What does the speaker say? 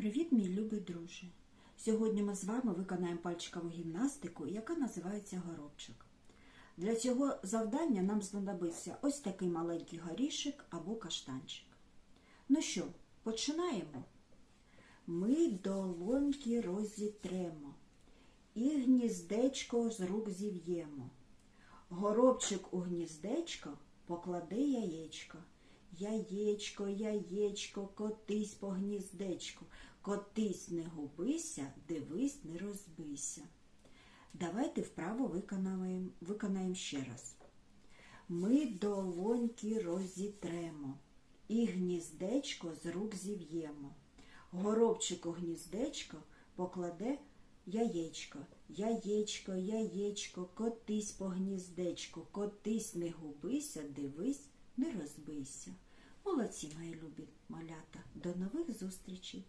Привіт, мій любий друже! Сьогодні ми з вами виконаємо пальчикову гімнастику, яка називається горобчик. Для цього завдання нам знадобиться ось такий маленький горішик або каштанчик. Ну що, починаємо? Ми долоньки розітремо і гніздечко з рук зів'ємо. Горобчик у гніздечко покладе яєчко. Яєчко, яєчко, котись по гніздечку, котись не губися, дивись, не розбийся. Давайте вправо виконаємо, виконаємо ще раз. Ми долоньки розітремо і гніздечко з рук зів'ємо. Горобчик у гніздечко покладе яєчко. Яєчко, яєчко, котись по гніздечку, котись не губися, дивись, не розбийся. Молодці, мої любі малята. До нових зустрічей!